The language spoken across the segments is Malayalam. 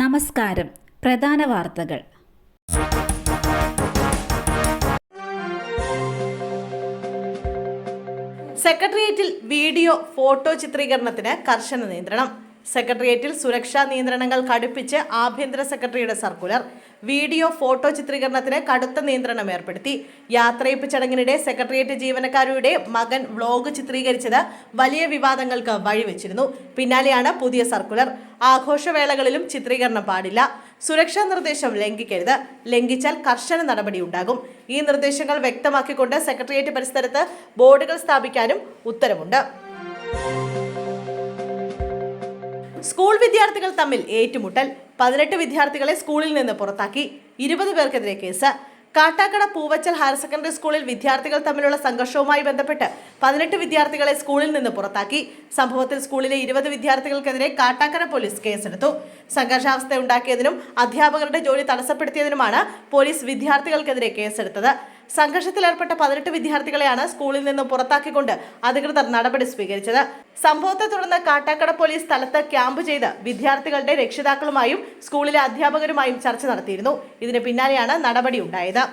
നമസ്കാരം. പ്രധാന വാർത്തകൾ. സെക്രട്ടേറിയറ്റിൽ വീഡിയോ ഫോട്ടോ ചിത്രീകരണത്തിന് കർശന നിയന്ത്രണം. സെക്രട്ടേറിയറ്റിൽ സുരക്ഷാ നിയന്ത്രണങ്ങൾ കടുപ്പിച്ച് ആഭ്യന്തര സെക്രട്ടറിയുടെ സർക്കുലർ വീഡിയോ ഫോട്ടോ ചിത്രീകരണത്തിന് കടുത്ത നിയന്ത്രണം ഏർപ്പെടുത്തി. യാത്രയപ്പ് ചടങ്ങിനിടെ സെക്രട്ടേറിയറ്റ് ജീവനക്കാരുടെ മകൻ വ്ലോഗ് ചിത്രീകരിച്ചത് വലിയ വിവാദങ്ങൾക്ക് വഴിവെച്ചിരുന്നു. പിന്നാലെയാണ് പുതിയ സർക്കുലർ. ആഘോഷവേളകളിലും ചിത്രീകരണം പാടില്ല. സുരക്ഷാ നിർദ്ദേശം ലംഘിക്കരുത്. ലംഘിച്ചാൽ കർശന നടപടി ഉണ്ടാകും. ഈ നിർദ്ദേശങ്ങൾ വ്യക്തമാക്കിക്കൊണ്ട് സെക്രട്ടേറിയറ്റ് പരിസരത്ത് ബോർഡുകൾ സ്ഥാപിക്കാനും ഉത്തരവുണ്ട്. സ്കൂൾ വിദ്യാർത്ഥികൾ തമ്മിൽ ഏറ്റുമുട്ടൽ. പതിനെട്ട് വിദ്യാർത്ഥികളെ സ്കൂളിൽ നിന്ന് പുറത്താക്കി. ഇരുപത് പേർക്കെതിരെ case. Kattakada Poovachal higher secondary സ്കൂളിൽ വിദ്യാർത്ഥികൾ തമ്മിലുള്ള സംഘർഷവുമായി ബന്ധപ്പെട്ട് പതിനെട്ട് വിദ്യാർത്ഥികളെ സ്കൂളിൽ നിന്ന് പുറത്താക്കി. സംഭവത്തിൽ സ്കൂളിലെ ഇരുപത് വിദ്യാർത്ഥികൾക്കെതിരെ കാട്ടാക്കട പോലീസ് കേസെടുത്തു. സംഘർഷാവസ്ഥ ഉണ്ടാക്കിയതിനും അധ്യാപകരുടെ ജോലി തടസ്സപ്പെടുത്തിയതിനുമാണ് പോലീസ് വിദ്യാർത്ഥികൾക്കെതിരെ കേസെടുത്തത്. സംഘർഷത്തിലേർപ്പെട്ട പതിനെട്ട് വിദ്യാർത്ഥികളെയാണ് സ്കൂളിൽ നിന്ന് പുറത്താക്കിക്കൊണ്ട് അധികൃതർ നടപടി സ്വീകരിച്ചത്. സംഭവത്തെ തുടർന്ന് കാട്ടാക്കട പോലീസ് സ്ഥലത്ത് ക്യാമ്പ് ചെയ്ത് വിദ്യാർത്ഥികളുടെ രക്ഷിതാക്കളുമായും സ്കൂളിലെ അധ്യാപകരുമായും ചർച്ച നടത്തിയിരുന്നു. ഇതിന് പിന്നാലെയാണ് നടപടി ഉണ്ടായത്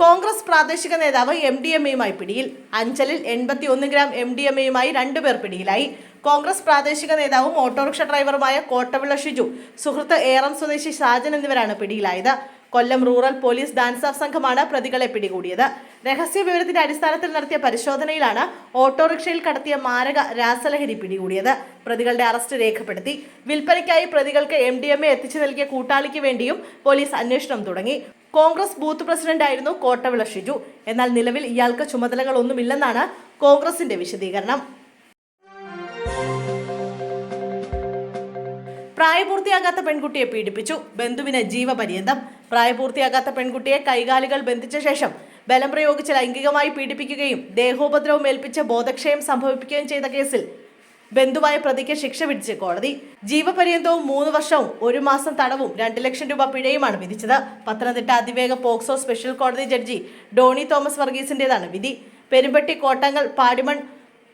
കോൺഗ്രസ് പ്രാദേശിക നേതാവ് എം ഡി എം എയുമായി പിടിയിൽ. അഞ്ചലിൽ എൺപത്തി ഒന്ന് ഗ്രാം എം ഡി എം എയുമായി രണ്ടുപേർ പിടിയിലായി. കോൺഗ്രസ് പ്രാദേശിക നേതാവും ഓട്ടോറിക്ഷ ഡ്രൈവറുമായ കോട്ടവിള ഷിജു സുഹൃത്ത് ഏറം സ്വദേശി ഷാജൻ എന്നിവരാണ് പിടിയിലായത്. Kollam rural police DANSAF സംഘമാണ് പ്രതികളെ പിടികൂടിയത്. രഹസ്യ വിവരത്തിന്റെ അടിസ്ഥാനത്തിൽ നടത്തിയ പരിശോധനയിലാണ് ഓട്ടോറിക്ഷയിൽ കടത്തിയ മാരക രാസലഹരി പിടികൂടിയത്. പ്രതികളുടെ അറസ്റ്റ് രേഖപ്പെടുത്തി. വിൽപ്പനയ്ക്കായി പ്രതികൾക്ക് എ എത്തിച്ചു നൽകിയ കൂട്ടാളിക്ക് വേണ്ടിയും പോലീസ് അന്വേഷണം തുടങ്ങി. കോൺഗ്രസ് ബൂത്ത് പ്രസിഡന്റായിരുന്നു കോട്ടവിള ഷിജു. എന്നാൽ നിലവിൽ ഇയാൾക്ക് ചുമതലകളൊന്നുമില്ലെന്നാണ് കോൺഗ്രസിന്റെ വിശദീകരണം. പ്രായപൂർത്തിയാകാത്ത പെൺകുട്ടിയെ പീഡിപ്പിച്ചു. ബന്ധുവിന് ജീവപര്യന്തം. പ്രായപൂർത്തിയാകാത്ത പെൺകുട്ടിയെ കൈകാലുകൾ ബന്ധിച്ച ശേഷം ബലം പ്രയോഗിച്ച് ലൈംഗികമായി പീഡിപ്പിക്കുകയും ദേഹോപദ്രവം ഏൽപ്പിച്ച് ബോധക്ഷയം സംഭവിപ്പിക്കുകയും ചെയ്ത കേസിൽ ബന്ധുവായ പ്രതിക്ക് ശിക്ഷ വിധിച്ച് കോടതി. ജീവപര്യന്തവും മൂന്ന് വർഷവും ഒരു മാസം തടവും രണ്ട് ലക്ഷം രൂപ പിഴയുമാണ് വിധിച്ചത്. പത്തനംതിട്ട അതിവേഗ പോക്സോ സ്പെഷ്യൽ കോടതി ജഡ്ജി ഡോണി തോമസ് വർഗീസിന്റേതാണ് വിധി. പെരുമ്പട്ടി കോട്ടങ്ങൾ പാടിമൺ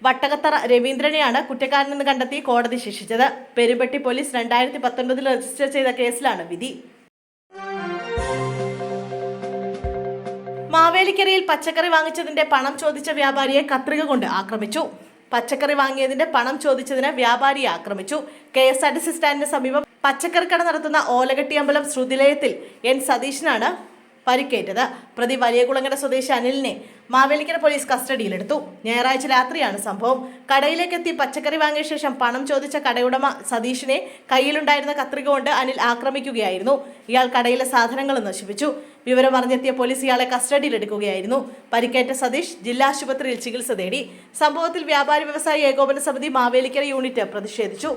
വട്ടകത്തറ രവീന്ദ്രനെയാണ് കുറ്റക്കാരനെന്ന് കണ്ടെത്തി കോടതി ശിക്ഷിച്ചത്. പെരുമ്പട്ടി പോലീസ് രണ്ടായിരത്തി പത്തൊൻപതിൽ രജിസ്റ്റർ ചെയ്ത കേസിലാണ് വിധി. മാവേലിക്കരയിൽ പച്ചക്കറി വാങ്ങിച്ചതിന്റെ പണം ചോദിച്ച വ്യാപാരിയെ കത്രിക കൊണ്ട് ആക്രമിച്ചു. പച്ചക്കറി വാങ്ങിയതിന്റെ പണം ചോദിച്ചതിന് വ്യാപാരിയെ ആക്രമിച്ചു. K S R T C സ്റ്റാൻഡിന് സമീപം പച്ചക്കറി കട നടത്തുന്ന ഓലകെട്ടിയമ്പലം ശ്രുതിലയത്തിൽ എൻ സതീഷിനാണ് പരിക്കേറ്റത്. പ്രതി വലിയകുളങ്ങര സ്വദേശി അനിലിനെ മാവേലിക്കര പോലീസ് കസ്റ്റഡിയിലെടുത്തു. ഞായറാഴ്ച രാത്രിയാണ് സംഭവം. കടയിലേക്കെത്തി പച്ചക്കറി വാങ്ങിയ ശേഷം പണം ചോദിച്ച കടയുടമ സതീഷിനെ കയ്യിലുണ്ടായിരുന്ന കത്രിക കൊണ്ട് അനിൽ ആക്രമിക്കുകയായിരുന്നു. ഇയാൾ കടയിലെ സാധനങ്ങൾ നശിപ്പിച്ചു. വിവരം അറിഞ്ഞെത്തിയ പോലീസ് ഇയാളെ കസ്റ്റഡിയിലെടുക്കുകയായിരുന്നു. പരിക്കേറ്റ സതീഷ് ജില്ലാ ആശുപത്രിയിൽ ചികിത്സ തേടി സംഭവത്തിൽ വ്യാപാരി വ്യവസായി ഏകോപന സമിതി മാവേലിക്കര യൂണിറ്റ് പ്രതിഷേധിച്ചു.